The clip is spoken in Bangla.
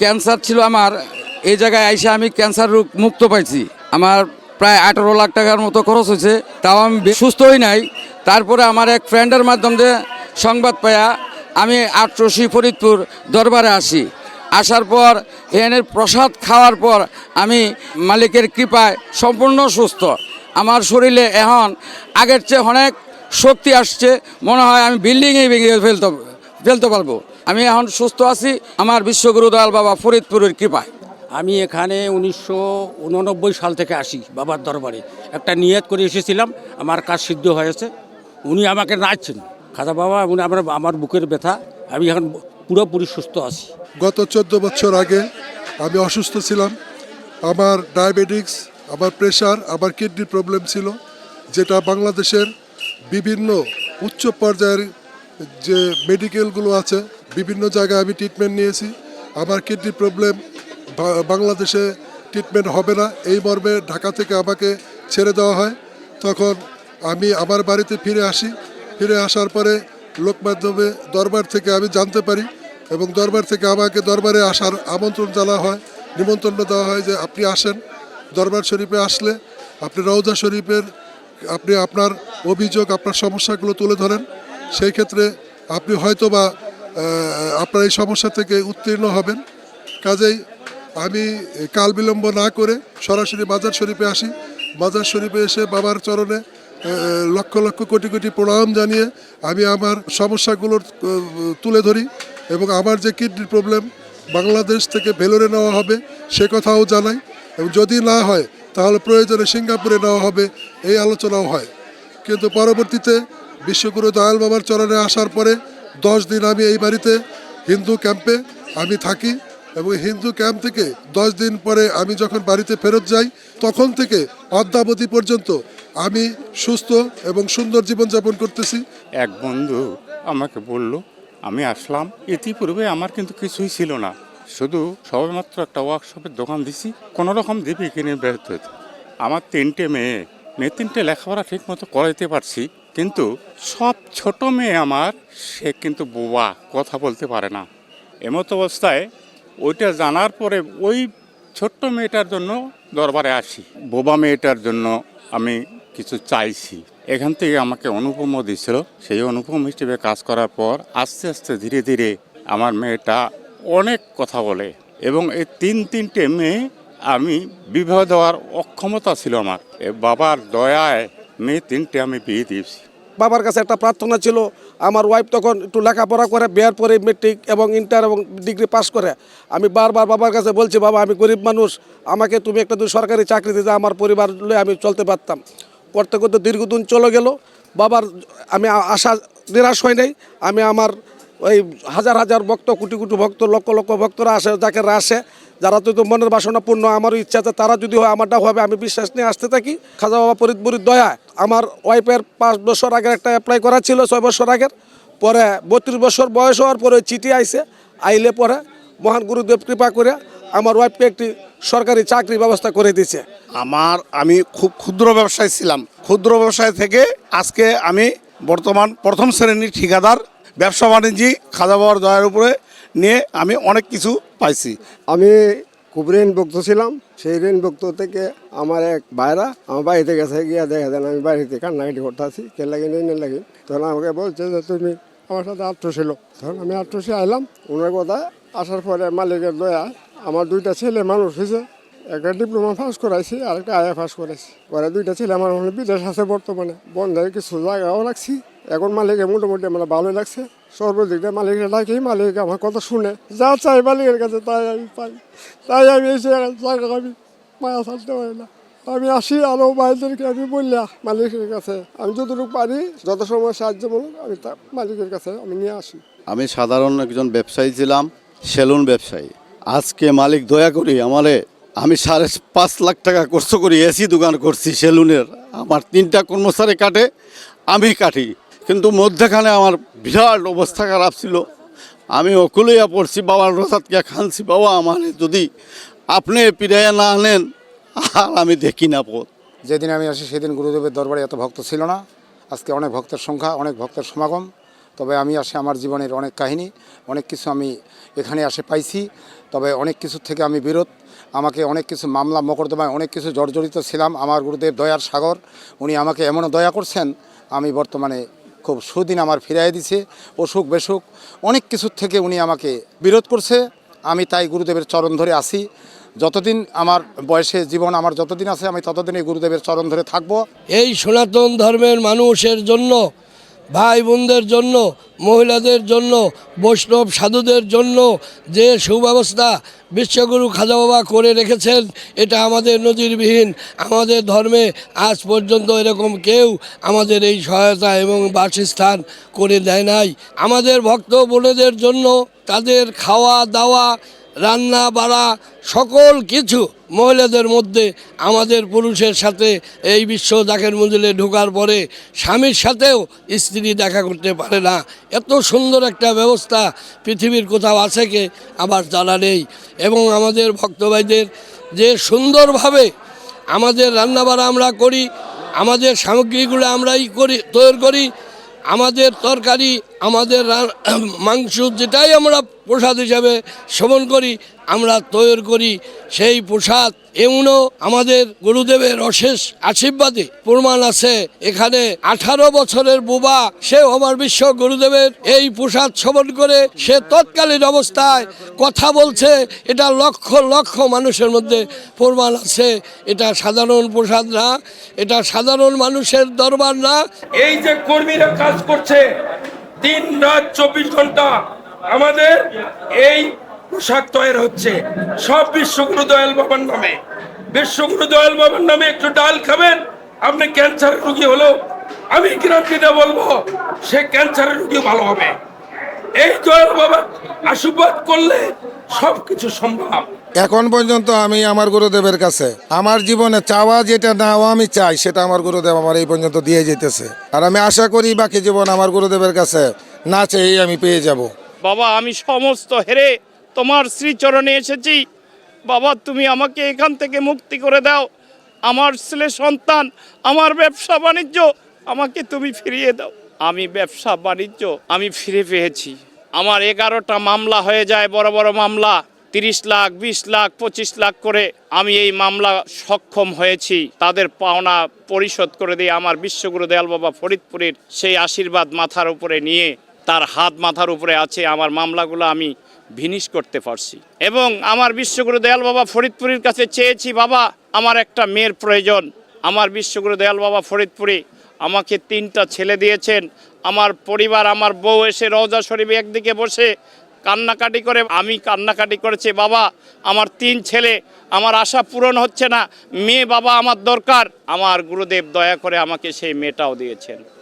ক্যান্সার ছিল আমার। এই জায়গায় আইসে আমি ক্যান্সার রোগ মুক্ত পাইছি। আমার প্রায় আঠারো লাখ টাকার মতো খরচ হয়েছে। তাও আমি সুস্থ হই নাই। তারপরে আমার এক ফ্রেন্ডের মাধ্যমে সংবাদ পাইয়া আমি আটরশি ফরিদপুর দরবারে আসি। আসার পর এখানে প্রসাদ খাওয়ার পর আমি মালিকের কৃপায় সম্পূর্ণ সুস্থ। আমার শরীরে এখন আগের চেয়ে অনেক শক্তি আসছে। মনে হয় আমি বিল্ডিংয়ে ভেঙে ফেলতে ফেলতে পারব। আমি এখন সুস্থ আছি। আমার বিশ্বগুরু দয়াল বাবা ফরিদপুরের কৃপায়। আমি এখানে উনিশশো উননব্বই সাল থেকে আসি বাবার দরবারে। একটা নিয়ত করে এসেছিলাম আমার কাজ সিদ্ধ হয়েছে। উনি আমাকে নাচছেন। খাদা বাবা উনি আমার আমার বুকের ব্যথা। আমি এখন পুরোপুরি সুস্থ আছি। গত চোদ্দ বছর আগে আমি অসুস্থ ছিলাম। আমার ডায়াবেটিক্স আমার প্রেশার আমার কিডনির প্রবলেম ছিল যেটা বাংলাদেশের বিভিন্ন উচ্চ পর্যায়ের যে মেডিকেলগুলো আছে বিভিন্ন জায়গায় আমি ট্রিটমেন্ট নিয়েছি। আমার কিডনি প্রবলেম বাংলাদেশে ট্রিটমেন্ট হবে না। এই মর্মে ঢাকা থেকে আমাকে ছেড়ে দেওয়া হয়। তখন আমি আমার বাড়িতে ফিরে আসি। ফিরে আসার পরে লোক মাধ্যমে দরবার থেকে আমি জানতে পারি এবং দরবার থেকে আমাকে দরবারে আসার আমন্ত্রণ জানা হয়। নিমন্ত্রণ দেওয়া হয় যে, আপনি আসেন। দরবার শরীফে আসলে আপনি রওজা শরীফের, আপনি আপনার অভিযোগ, আপনার সমস্যাগুলো তুলে ধরেন। সেই ক্ষেত্রে আপনি হয়তো বা আপনার এই সমস্যা থেকে উত্তীর্ণ হবেন। কাজেই আমি কাল বিলম্ব না করে সরাসরি বাজার শরীফে আসি। বাজার শরীফে এসে বাবার চরণে লক্ষ লক্ষ কোটি কোটি প্রণাম জানিয়ে আমি আমার সমস্যাগুলোর তুলে ধরি এবং আমার যে কিডনির প্রবলেম বাংলাদেশ থেকে ভেলোরে নেওয়া হবে সে কথাও জানাই। এবং যদি না হয়, তাহলে প্রয়োজনে সিঙ্গাপুরে নেওয়া হবে, এই আলোচনাও হয়। কিন্তু পরবর্তীতে বিশ্বগুরু দয়াল বাবার চরণে আসার পরে দশ দিন আমি এই বাড়িতে হিন্দু ক্যাম্পে আমি থাকি এবং হিন্দু ক্যাম্প থেকে দশ দিন পরে আমি যখন বাড়িতে ফেরত যাই, তখন থেকে অদ্যাবধি পর্যন্ত আমি সুস্থ এবং সুন্দর জীবনযাপন করতেছি। এক বন্ধু আমাকে বলল, আমি আসলাম। ইতিপূর্বে আমার কিন্তু কিছুই ছিল না। শুধু সবেমাত্র একটা ওয়ার্কশপের দোকান দিছি কোনো রকম দিবি কিনে বেরোতে আমার তিনটে মেয়ে মেয়ে তিনটে লেখাপড়া ঠিক মতো করাইতে পারছি কিন্তু সব ছোট মেয়ে আমার, সে কিন্তু বোবা, কথা বলতে পারে না। এমতো অবস্থায় ওইটা জানার পরে ওই ছোট্ট মেয়েটার জন্য দরবারে আসি। বোবা মেয়েটার জন্য আমি কিছু চাইছি। এখান থেকে আমাকে অনুপমও দিয়েছিল সেই অনুপম হিসেবে কাজ করার পর আস্তে আস্তে ধীরে ধীরে আমার মেয়েটা অনেক কথা বলে এবং এই তিন তিনটে মেয়ে আমি বিবাহ দেওয়ার অক্ষমতা ছিল আমার। বাবার দয়ায় মেয়ে তিনটে আমি বিয়ে দিয়েছি। বাবার কাছে একটা প্রার্থনা ছিল, আমার ওয়াইফ তখন একটু লেখাপড়া করে, বিয়ার পরে মেট্রিক এবং ইন্টার এবং ডিগ্রি পাস করে। আমি বারবার বাবার কাছে বলছি, বাবা, আমি গরিব মানুষ, আমাকে তুমি একটা দুই সরকারি চাকরি দিতে আমার পরিবার লয়ে আমি চলতে পারতাম। করতে করতে দীর্ঘদিন চলে গেল। বাবার, আমি আশা নিরাশ হয় নাই। আমি আমার ওই হাজার হাজার ভক্ত, কোটি কোটি ভক্ত, লক্ষ লক্ষ ভক্তরা আসে, যাকে আসে যারা তো মনের বাসনা পূর্ণ, আমারও ইচ্ছা আছে, তারা যদি হয় আমারটা হবে, আমি বিশ্বাস নিয়ে আসতে থাকি। খাজা বাবা ফরিদপুরের দয়া, আমার ওয়াইফের পাঁচ বছর আগের একটা অ্যাপ্লাই করা ছিল, ছয় বছর আগের। পরে বত্রিশ বছর বয়স হওয়ার পরে চিঠি আইসে আইলে পরে মহান গুরুদেব কৃপা করে আমার ওয়াইফকে একটি সরকারি চাকরি ব্যবস্থা করে দিয়েছে। আমার, আমি খুব ক্ষুদ্র ব্যবসায়ী ছিলাম। ক্ষুদ্র ব্যবসায় থেকে আজকে আমি বর্তমান প্রথম শ্রেণির ঠিকাদার, ব্যবসা বাণিজ্যিক, খাজা বাবার দয়ার উপরে নিয়ে আমি অনেক কিছু পাইছি। আমি খুব ঋণ ভক্ত ছিলাম। সেই ঋণ ভক্ত থেকে আমার এক ভাইরা আমার বাড়িতে গেছে, গিয়া দেখা দেন আমি বাড়িতে কান্নাকাটি করতে আছি কে লাগে নেই না লাগে তখন আমাকে বলছে যে তুমি আমার সাথে আটশো ছিল। তখন আমি আটশোশি আইলাম। ওনার কথা আসার পরে মালিকের দয়া, আমার দুইটা ছেলে মানুষ হয়েছে। একটা ডিপ্লোমা পাস করাইছি আর একটা আয়া পাস করাইছি পরে দুইটা ছেলে আমার বিদেশ আছে বর্তমানে। বন্ধের কিছু জায়গাও রাখছি। এখন মালিকের মোটামুটি আমার ভালো লাগছে। সর্বদিক দিয়ে মালিকের ডাকি মালিক আমার কথা শুনে। যা চাই মালিকের কাছে, তাই আমি পাই। তাই আমি এসে আমি মায়া ছাড়তে পারি না। আমি আসি আরও ভাইদেরকে আমি বললাম মালিকের কাছে আমি যতটুকু পারি, যত সময় সাহায্যমূলক আমি তা মালিকের কাছে আমি নিয়ে আসি। আমি সাধারণ একজন ব্যবসায়ী ছিলাম, সেলুন ব্যবসায়ী। আজকে মালিক দয়া করি আমারে, আমি সাড়ে পাঁচ লাখ টাকা খরচ করি, এসি দোকান করছি, সেলুনের। আমার তিনটা কর্মচারী কাটে, আমি কাটি। কিন্তু মধ্যখানে আমার বিরাট অবস্থা খারাপ ছিল। আমি অকুলিয়া পড়ছি বাবার রসাতকে খানছি। বাবা, আমার যদি আপনি পিড়াইয়া না আনেন, আর আমি দেখি না পথ। যেদিন আমি আসি, সেদিন গুরুদেবের দরবারে এত ভক্ত ছিল না। আজকে অনেক ভক্তের সংখ্যা, অনেক ভক্তের সমাগম। তবে আমি আসে আমার জীবনের অনেক কাহিনী, অনেক কিছু আমি এখানে আসে পাইছি। তবে অনেক কিছু থেকে আমি বিরত আমাকে অনেক কিছু মামলা, মকদ্দমায় অনেক কিছু জর্জরিত ছিলাম। আমার গুরুদেব দয়ার সাগর, উনি আমাকে এমনও দয়া করছেন, আমি বর্তমানে খুব সুদিন আমার ফিরাই দিছে, অসুখ বেসুখ, অনেক কিছুর থেকে উনি আমাকে বিরোধ করছে। আমি তাই গুরুদেবের চরণ ধরে আসি। যতদিন আমার বয়সে জীবন আমার যতদিন আছে, আমি ততদিন এই গুরুদেবের চরণ ধরে থাকব। এই সনাতন ধর্মের মানুষের জন্য ভাই বোনদের জন্য, মহিলাদের জন্য, বৈষ্ণব সাধুদের জন্য যে সুব্যবস্থা বিশ্বগুরু খাজা বাবা করে রেখেছেন, এটা আমাদের নজিরবিহীন। আমাদের ধর্মে আজ পর্যন্ত এরকম কেউ আমাদের এই সহায়তা এবং বাসস্থান করে দেয় নাই। আমাদের ভক্ত বোনেদের জন্য তাদের খাওয়া দাওয়া রান্না, বাড়া, সকল কিছু মহিলাদের মধ্যে আমাদের পুরুষের সাথে এই বিশ্ব জাকের মন্দিরে ঢোকার পরে স্বামীর সাথেও স্ত্রী দেখা করতে পারে না। এত সুন্দর একটা ব্যবস্থা পৃথিবীর কোথাও আছে কে আবার জানা নেই। এবং আমাদের ভক্তভাইদের যে সুন্দরভাবে আমাদের রান্নাবাড়া আমরা করি, আমাদের সামগ্রীগুলো আমরাই করি, তৈরি করি আমাদের তরকারি আমাদের মাংস যেটাই আমরা প্রসাদ হিসাবে সেবন করি আমরা তৈরি করি সেই প্রসাদ এমনও আমাদের গুরুদেবের অশেষ আশীর্বাদে প্রমাণ আছে। এখানে আঠারো বছরের বুবা সে আমার বিশ্ব গুরুদেবের এই প্রসাদ সেবন করে সে তৎকালীন অবস্থায় কথা বলছে। এটা লক্ষ লক্ষ মানুষের মধ্যে প্রমাণ আছে। এটা সাধারণ প্রসাদ না, এটা সাধারণ মানুষের দরবার না। এই যে কর্মীরা কাজ করছে, দিন, রাত, চব্বিশ ঘণ্টা, আমাদের এই পোশাক তৈরি হচ্ছে। সব বিশ্বগুরু দয়াল বাবার নামে। বিশ্বগুরু দয়াল বাবার নামে একটু ডাল খাবেন আপনি ক্যান্সার রুগী হলো আমি গ্রামটিতে বলব সে ক্যান্সারের রুগী ভালো হবে। এই দয়াল বাবা আশীর্বাদ করলে সবকিছু সম্ভব। এখন পর্যন্ত আমি আমার গুরুদেবের কাছে আমার জীবনে চাওয়া যেটা নেওয়া আমি চাই সেটা আমার গুরুদেব আমার এই পর্যন্ত দিয়ে যেতেছে। আর আমি আশা করি বাকি জীবন আমার গুরুদেবের কাছে না চেয়েই আমি পেয়ে যাব। বাবা আমি সমস্ত হেরে তোমার শ্রীচরণে এসেছি। বাবা, তুমি আমাকে এখান থেকে মুক্তি করে দাও। আমার ছেলে সন্তান, আমার ব্যবসা বাণিজ্য, আমাকে তুমি ফিরিয়ে দাও। আমি ব্যবসা বাণিজ্য, আমি ফিরে পেয়েছি। আমার এগারোটা মামলা হয়ে যায়, বড় বড় মামলা। তিরিশ লাখ, বিশ লাখ, পঁচিশ লাখ করে আমি এই মামলা সক্ষম হয়েছি। তাদের পাওনা পরিশোধ করে দিয়ে আমার বিশ্বগুরু দয়াল বাবা ফরিদপুরের সেই আশীর্বাদ মাথার উপরে নিয়ে তার হাত মাথার উপরে আছে আমার মামলাগুলো আমি ভিনিশ করতে পারছি। এবং আমার বিশ্বগুরু দয়াল বাবা ফরিদপুরের কাছে চেয়েছি, বাবা, আমার একটা মেয়ের প্রয়োজন। আমার বিশ্বগুরু দয়াল বাবা ফরিদপুরে আমাকে তিনটা ছেলে দিয়েছেন। আমার পরিবার, আমার বউ এসে রওজা শরীফে একদিকে বসে কান্নাকাটি করে, আমি কান্নাকাটি করেছি, বাবা, আমার তিন ছেলে, আমার আশা পূরণ হচ্ছে না। মেয়ে, বাবা, আমার দরকার। আমার গুরুদেব দয়া করে আমাকে সেই মেয়েটাও দিয়েছেন।